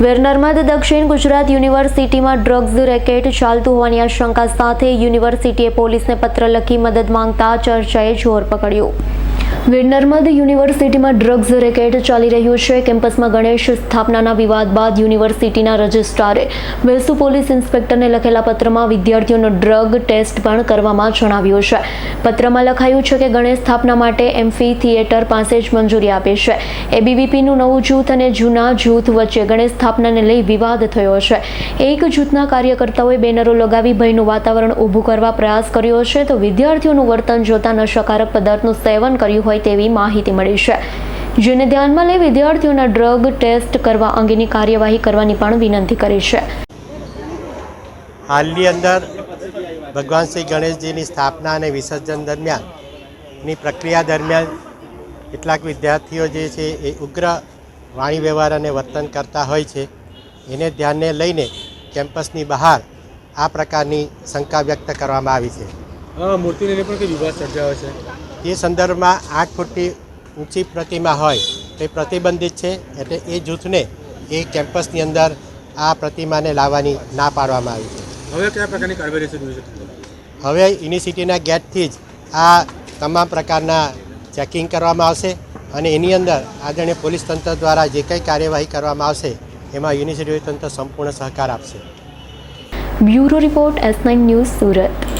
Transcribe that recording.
વેરનર્મદ દક્ષિણ ગુજરાત યુનિવર્સિટીમાં drugs racket ચાલતું હોવાની આશંકા સાથે યુનિવર્સિટીએ પોલીસને પત્ર લખી મદદ માંગતા ચર્ચાએ જોર પકડ્યું. વેરનર્મદ યુનિવર્સિટીમાં ડ્રગ્સ રેકેટ ચાલી રહ્યું છે. કેમ્પસમાં ગણેશ સ્થાપનાના વિવાદ બાદ યુનિવર્સિટીના રજિસ્ટ્રારે વેસુ પોલીસ ઇન્સ્પેક્ટરને લખેલા પત્રમાં વિદ્યાર્થીઓનો ડ્રગ ટેસ્ટ પણ કરવામાં જણાવ્યું છે. પત્રમાં લખાયું છે કે ગણેશ સ્થાપના માટે એમ્ફી થિયેટર પાસે જ મંજૂરી આપે છે. એબીવીપીનું નવું જૂથ અને જૂના જૂથ વચ્ચે ગણેશ સ્થાપનાને લઈ વિવાદ થયો છે. એક જૂથના કાર્યકર્તાઓએ બેનરો લગાવી ભયનું વાતાવરણ ઊભું કરવા પ્રયાસ કર્યો છે. તો વિદ્યાર્થીઓનું વર્તન જોતા નશાકારક પદાર્થનું સેવન કર્યું હોય તેવી માહિતી મળી છે. જેને ધ્યાનમાં લઈ વિદ્યાર્થીઓના ડ્રગ ટેસ્ટ કરવા અંગેની કાર્યવાહી કરવાની પણ વિનંતી કરી છે. હાલની અંદર ભગવાન શ્રી ગણેશજીની સ્થાપના અને વિસર્જન દરમિયાનની પ્રક્રિયા દરમિયાન કેટલાક વિદ્યાર્થીઓ જે છે એ ઉગ્ર વાણી વ્યવહાર અને વર્તન કરતા હોય છે. એને ધ્યાને લઈને કેમ્પસની બહાર આ પ્રકારની શંકા વ્યક્ત કરવામાં આવી છે. મૂર્તિને પણ કંઈ વિવાદ સર્જાયો છે? એ સંદર્ભમાં આઠ ફૂટની ઊંચી પ્રતિમા હોય તે પ્રતિબંધિત છે એટલે એ જૂથને એ કેમ્પસની અંદર આ પ્રતિમાને લાવવાની ના પાડવામાં આવી છે. હવે કયા પ્રકારની કાર્યવાહી હવે યુનિવર્સિટીના ગેટથી જ આ તમામ પ્રકારના ચેકિંગ કરવામાં આવશે અને એની અંદર આદરણીય પોલીસ તંત્ર દ્વારા જે કંઈ કાર્યવાહી કરવામાં આવશે એમાં યુનિવર્સિટી તંત્ર સંપૂર્ણ સહકાર આપશે. Bureau report S nine news Surat.